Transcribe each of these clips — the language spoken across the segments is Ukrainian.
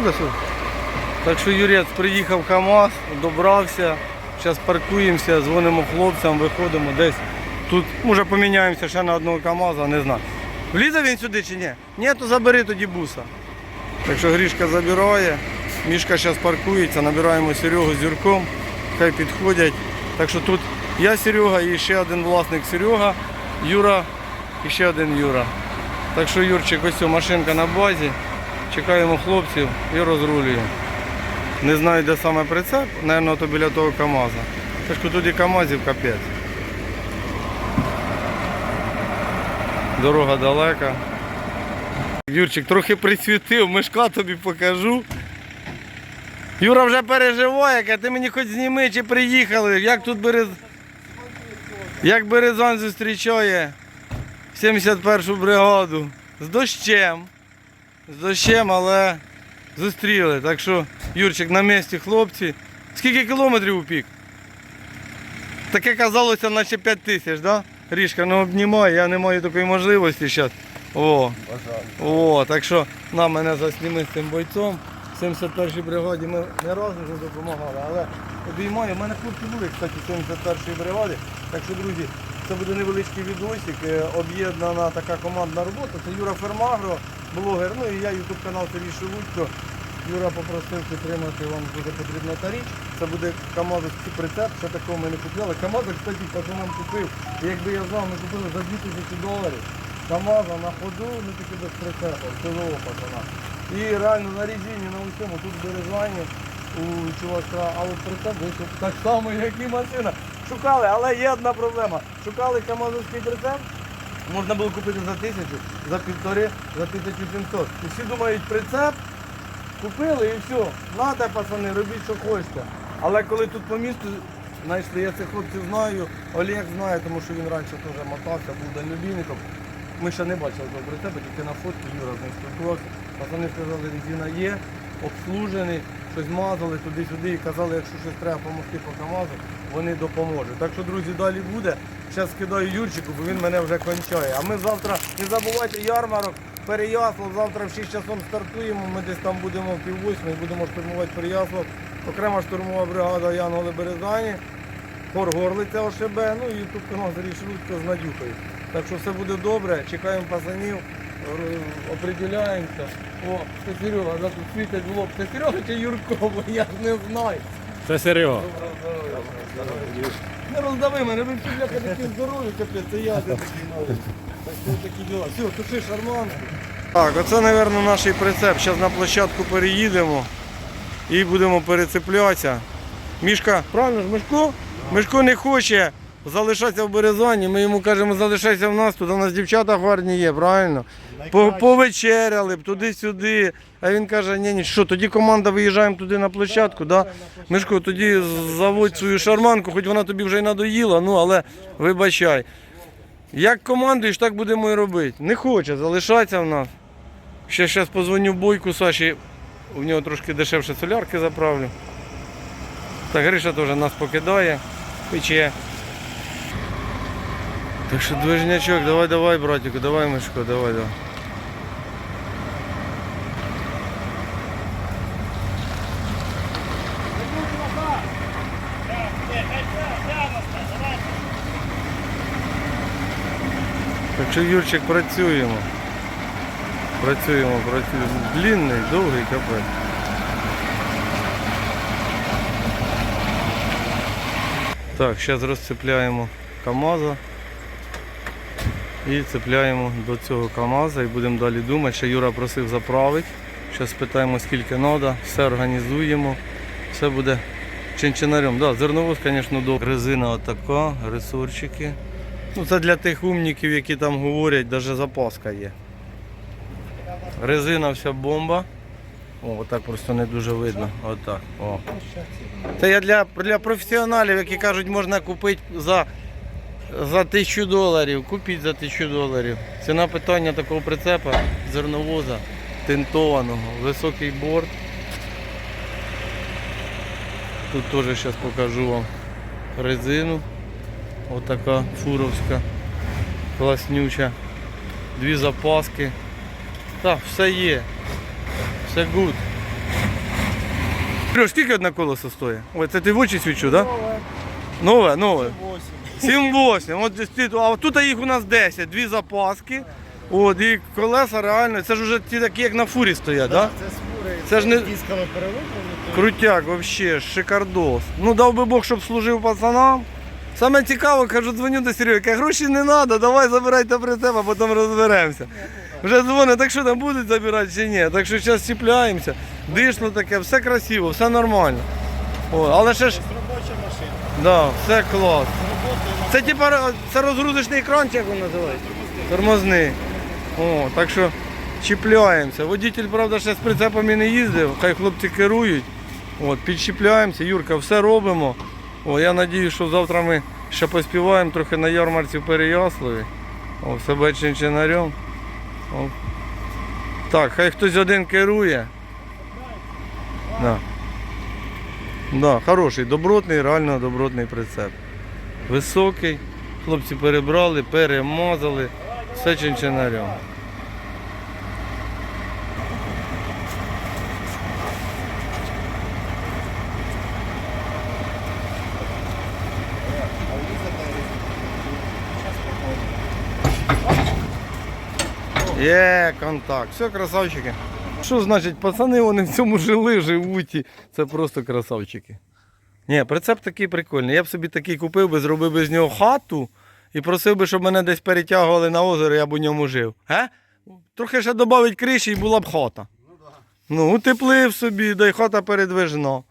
Сюди, сюди. Так що Юрець приїхав КАМАЗ, добрався. Зараз паркуємося, дзвонимо хлопцям, виходимо десь. Тут може поміняємося ще на одного КАМАЗа, не знаю. Влізе він сюди чи ні? Ні, то забери тоді буса. Так що Грішка забирає, Мішка зараз паркується, набираємо Серегу з Юрком, хай підходять. Так що тут я Серега і ще один власник Серега, Юра і ще один Юра. Так що Юрчик, ось машинка на базі. Чекаємо хлопців і розрулюємо. Не знаю, де саме прицеп, мабуть, то біля того КАМАЗа. Що тут і КАМАЗів капець. Дорога далека. Юрчик трохи присвітив, мешка тобі покажу. Юра вже переживає, каже, ти мені хоч зніми, чи приїхали. Як тут Берез... Як Березан зустрічає 71-шу бригаду. З дощем. З дощем, але зустріли. Так що, Юрчик, на місці хлопці. Скільки кілометрів у пік? Таке казалося, наче 5 тисяч, да? Рішка, ну обнімай, я не маю такої можливості зараз. О, о, так що на мене засніми з цим бойцом. В 71-й бригаді ми не разу вже допомагали, але обіймаю. У мене хлопці були, кстати, 71-ї бригади. Так що, друзі, це буде невеличкий відосик, е, об'єднана така командна робота. Це Юра Фермагро, блогер, ну і я ютуб канал Сергій Шелудько. Юра попросив підтримати, вам буде потрібна та річ. Це буде камазовський прицеп, ще такого ми не купляли. Камаза, кстати, пацанам купив. І якби я знав, ми купили за 2000 доларів. Камаза на ходу, ну тільки без прицепа, село пацана. І реально на резині, на усьому, тут в Бережані у чувака, а от прицеп вийшов так само, як і машина. Шукали, але є одна проблема. Шукали камазовський прицеп, можна було купити за тисячу, за півтори, за 1700. І всі думають, прицеп, Купили і все. Надо, пацани, робіть, що хочете. Але коли тут по місту знайшли, я цих хлопців знаю, Олег знає, тому що він раніше теж мотався, був дальнобійником. Ми ще не бачили того прицепа, тільки на фотки Юра з ним спілкувався. Пацани сказали, резина є, обслужений, щось мазали туди-сюди і казали, якщо щось треба допомогти по КАМАЗу, вони допоможуть. Так що, друзі, далі буде. Зараз скидаю Юрчику, бо він мене вже кончає. А ми завтра, не забувайте, ярмарок, Переяслав, завтра в 6 часов стартуємо, ми десь там будемо в пів восьмої, будемо штурмувати Переяслав. Окрема штурмова бригада Янголи Березані, хор Горлиця ОШБ, ну і ютуб канал Зарій Шелудько з Надюхою. Так що все буде добре, чекаємо пацанів, оприділяємося. О, це Серега, да, тут світять в лоб. Це Серега чи Юрко, бо я ж не знаю. Це Серега. Не роздави мене, ви всі бляха такі здорові, капець, це я де такий новий. Так такі діла. Все, туши шарманку. Так, оце, мабуть, наш прицеп. Зараз на площадку переїдемо і будемо перецеплятися. Мішка, правильно ж, Мишко? Мишко не хоче залишатися в Березані. Ми йому кажемо, залишайся в нас, тут у нас дівчата гарні є, правильно? По- Повечеряли б туди-сюди. А він каже, ні, ні, що, тоді команда виїжджаємо туди на площадку, да? Мишко, тоді заводь свою шарманку, хоч вона тобі вже й надоїла, ну але вибачай. Як командуєш, так будемо і робити. Не хоче залишатися в нас. Ще зараз позвоню Бойку Саші, у нього трошки дешевше солярки заправлю. Так Гриша теж нас покидає, пече. Так що движнячок, давай, давай, братику, давай, Мишко, давай, давай. Так що Юрчик працюємо. Працюємо, працюємо. Длинний, довгий капець. Так, зараз розцепляємо КАМАЗа і цепляємо до цього КАМАЗа і будемо далі думати. Ще Юра просив заправити. Зараз спитаємо скільки треба, все організуємо, все буде чинчинарем. Да, зерновоз, звісно, добре. Резина отака, ресурчики. Ну, це для тих умників, які там говорять, навіть запаска є. Резина вся бомба. О, отак просто не дуже видно. Отак. О. Це я для, для професіоналів, які кажуть, можна купити за, за тисячу доларів. Купіть за тисячу доларів. Ціна питання такого прицепа, зерновоза, тинтованого, високий борт. Тут теж зараз покажу вам резину. Отака фуровська, класнюча. Дві запаски. Так, все є. Все гуд. Сереж, скільки одне колесо стоїть? Ой, це ти в очі свічу, так? Да? Нове, нове. 7-8. От, а тут їх у нас 10, дві запаски. От, і колеса реально, це ж вже ті такі, як на фурі стоять, так? Да? Це скури, Це ж не- дисками перелуплені. Крутяк, вообще, шикардос. Ну дав би Бог, щоб служив пацанам. Саме цікаво, кажу, дзвоню до Сереги, каже, гроші не треба, давай забирайте прицеп, а потім розберемося. Вже дзвонить, так що там будуть забирати чи ні. Так що зараз чіпляємося, дишло таке, все красиво, все нормально. О, але ще ж, робоча машина. да, все клас. Це типа це розгрузочний екран, як він називається? Тормозний. О, так що чіпляємося. Водитель, правда, ще з прицепами не їздив, хай хлопці керують. От, підчіпляємося, Юрка, все робимо. О, я сподіваюся, що завтра ми ще поспіваємо трохи на ярмарці в Переяславі. О, себе чинчинарем. О. Так, хай хтось один керує. Да. Да, хороший, добротний, реально добротний прицеп. Високий, хлопці перебрали, перемазали, все чинчинарем. Є контакт. Все, красавчики. Що значить, пацани вони в цьому жили, живуть. Це просто красавчики. Ні, прицеп такий прикольний. Я б собі такий купив би, зробив би з нього хату і просив би, щоб мене десь перетягували на озеро, я б у ньому жив. Ге? Трохи ще додати криші і була б хата. Ну, утеплив собі, да й хата передвижна.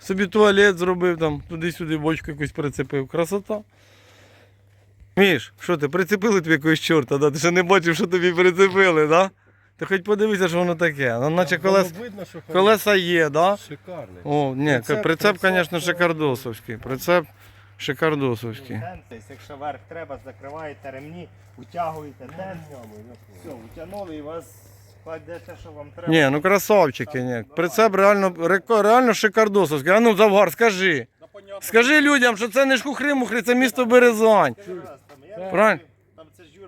Собі туалет зробив там, туди-сюди бочку якусь прицепив. Красота. Міш, що ти, прицепили тобі якогось чорта, да? ти ще не бачив, що тобі прицепили, да? Ти хоч подивися, що воно таке. Ну, наче колес, видно, що колеса є, да? шикарний. О, ні, Прицеп, прицеп, прицеп, звісно, шикардосовський. Прицеп шикардосовський. Якщо верх треба, закриваєте ремні, утягуєте тент. Все, утягнули і вас кладе те, що вам треба. Ні, ну красавчики, ні. Прицеп реально, реко- реально шикардосовський. А ну, Завгар, скажи. Скажи людям, що це не шкухри-мухри, це місто Березань. Там, я- Правильно.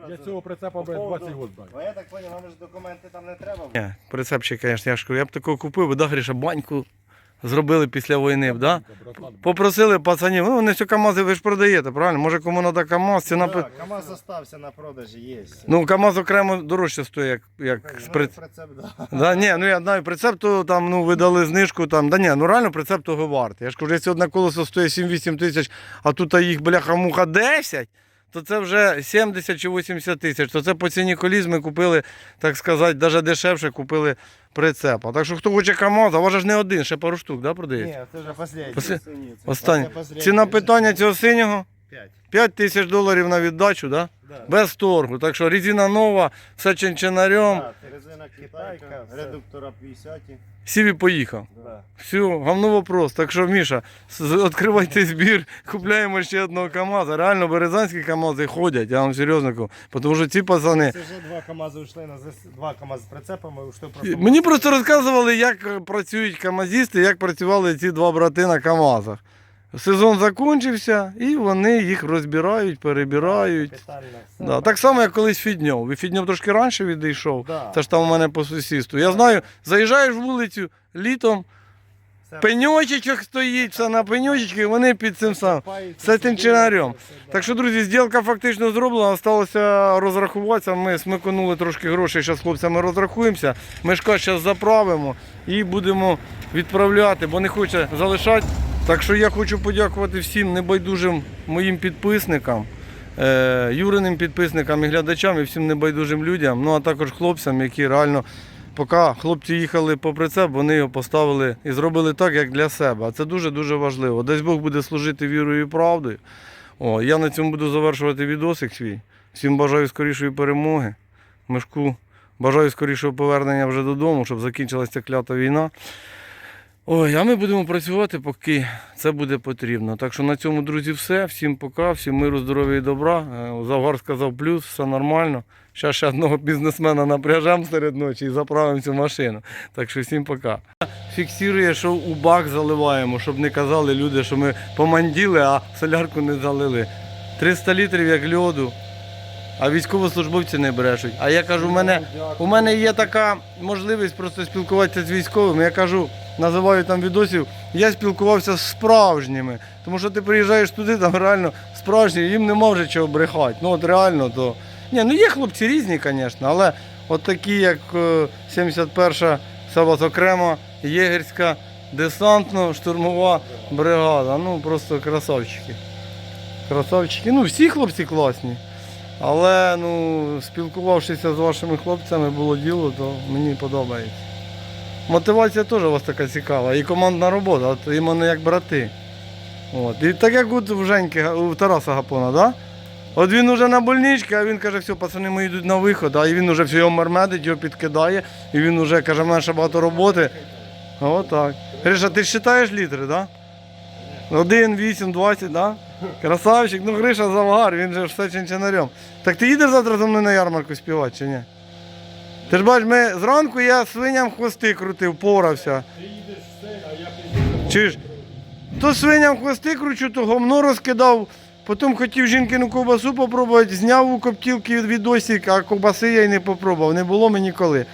Я цього прицепа би 20 років. Бо я так поняв, вам ж документи там не треба. Ні, прицепчик, звісно, я ж кажу, я б такого купив, да, Гріша, баньку зробили після війни, б, да? Попросили пацанів, ну вони все КАМАЗи ви ж продаєте, правильно? Може кому треба КАМАЗ, ціна... пи- Так, КамАЗ залишився на продажі, є. Ну, КАМАЗ окремо дорожче стоїть, як, як з Ну, при... прицеп, да. Да, ні, ну я знаю, прицеп то там ну, видали знижку, там, да ні, ну реально прицеп того вартий. Я ж кажу, якщо одне колесо стоїть 7-8 тисяч, а тут їх бляха-муха 10, то це вже 70 чи 80 тисяч. То це по ціні коліс ми купили, так сказати, навіть дешевше купили прицепа. Так що хто хоче КАМАЗ, а важе ж не один, ще пару штук, да, продається? Ні, це вже останній. Останнє. останнє Ціна питання цього синього 5. 5 тисяч доларів на віддачу, да? Да. без торгу. Так що резина нова, все чинчинарем, Так, резина китайка, редуктора 50. сів і поїхав. Да. Все, говно вопрос. Так що, Міша, відкривайте збір, купляємо ще одного КАМАЗа. Реально березанські КАМАЗи ходять, я вам серйозно кажу. Тому що ці пацани. Це вже два КАМАЗи йшли на ЗС, два КАМАЗи з прицепами, йшли просто. Мені просто розказували, як працюють КАМАЗісти, як працювали ці два брати на КАМАЗах. Сезон закінчився і вони їх розбирають, перебирають. Да, так само, як колись Фідньов. Фідньов трошки раніше відійшов. Да. Це ж там у мене по сусідству. Я знаю, заїжджаєш вулицю літом, Все пеньочечок стоїть, все на пеньочечки, вони під цим самим. Це тим чинарем. все. Так що, друзі, зділка фактично зроблена, залишилося розрахуватися. Ми смиконули трошки грошей, зараз з хлопцями розрахуємося. Мешка зараз заправимо і будемо відправляти, бо не хоче залишати. Так що я хочу подякувати всім небайдужим моїм підписникам, е, Юриним підписникам і глядачам, і всім небайдужим людям, ну а також хлопцям, які реально. Поки хлопці їхали по прицеп, вони його поставили і зробили так, як для себе. А це дуже-дуже важливо. Десь Бог буде служити вірою і правдою. О, я на цьому буду завершувати відосик свій. Всім бажаю скорішої перемоги. Мешку бажаю скорішого повернення вже додому, щоб закінчилася ця клята війна. Ой, а ми будемо працювати, поки це буде потрібно. Так що на цьому, друзі, все. Всім пока, всім миру, здоров'я і добра. Е, Завгар сказав плюс, все нормально. Зараз ще одного бізнесмена напряжемо серед ночі і заправимо цю машину. Так що всім пока. Фіксує, що у бак заливаємо, щоб не казали люди, що ми поманділи, а солярку не залили. 300 літрів як льоду. А військовослужбовці не брешуть. А я кажу, у мене, у мене є така можливість просто спілкуватися з військовими. Я кажу, називаю там відосів, я спілкувався з справжніми. Тому що ти приїжджаєш туди, там реально справжні, їм нема вже чого брехати. Ну от реально то. Ні, ну є хлопці різні, звісно, але от такі, як е, 71-ша Сабас окрема, єгерська, десантно-штурмова бригада. Ну просто красавчики. Красавчики. Ну, всі хлопці класні. Але ну, спілкувавшися з вашими хлопцями, було діло, то мені подобається. Мотивація теж у вас така цікава. І командна робота, от іменно як брати. От. І так як от в Женьки, у Тараса Гапона, да? От він уже на больничці, а він каже, все, пацани мої йдуть на виход, а і він вже все його мармедить, його підкидає, і він вже каже, в мене ще багато роботи. Отак. Гриша, ти ж читаєш літери, так? Да? 1, 8, 20, да? Красавчик, ну Гриша завгар, він же все чинчинарем. Так ти їдеш завтра за мною на ярмарку співати чи ні? Ти ж бачиш, ми зранку я свиням хвости крутив, порався. Ти їдеш все, а я? То свиням хвости кручу, то гомно розкидав, потім хотів жінкину ковбасу попробувати, зняв у коптілки відосик, а ковбаси я й не попробував, не було мені коли.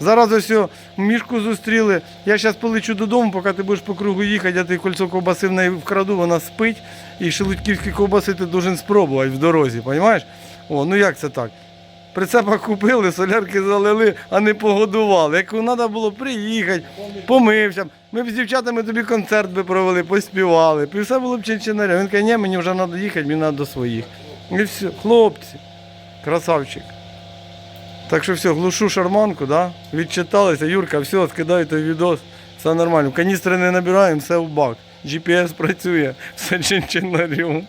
Зараз ось мішку зустріли. Я зараз полечу додому, поки ти будеш по кругу їхати, я ти кольцо ковбаси в неї вкраду, вона спить. І шелудьківські ковбаси ти должен спробувати в дорозі, розумієш? О, ну як це так? Прицепа купили, солярки залили, а не погодували. Як треба було приїхати, помився. Ми б з дівчатами тобі концерт би провели, поспівали. І все було б чинчинаря. Він каже, ні, мені вже треба їхати, мені треба до своїх. І все, хлопці, красавчик. Так що все, глушу шарманку, да? відчиталися, Юрка, все, скидай той відос, все нормально. Каністри не набираємо, все в бак. GPS працює, все чинчинарю.